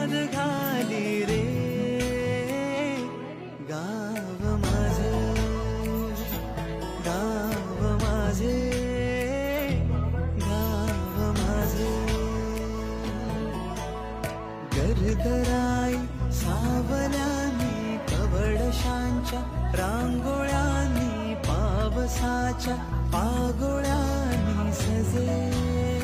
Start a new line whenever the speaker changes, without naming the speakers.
मान घाली रे. गाव माझे गाव माझे गाव माझे. गरदराई सावल्यानी कवडशांच्या रांगोळ्यांनी पावसाच्या पागोळ्यांनी सजे.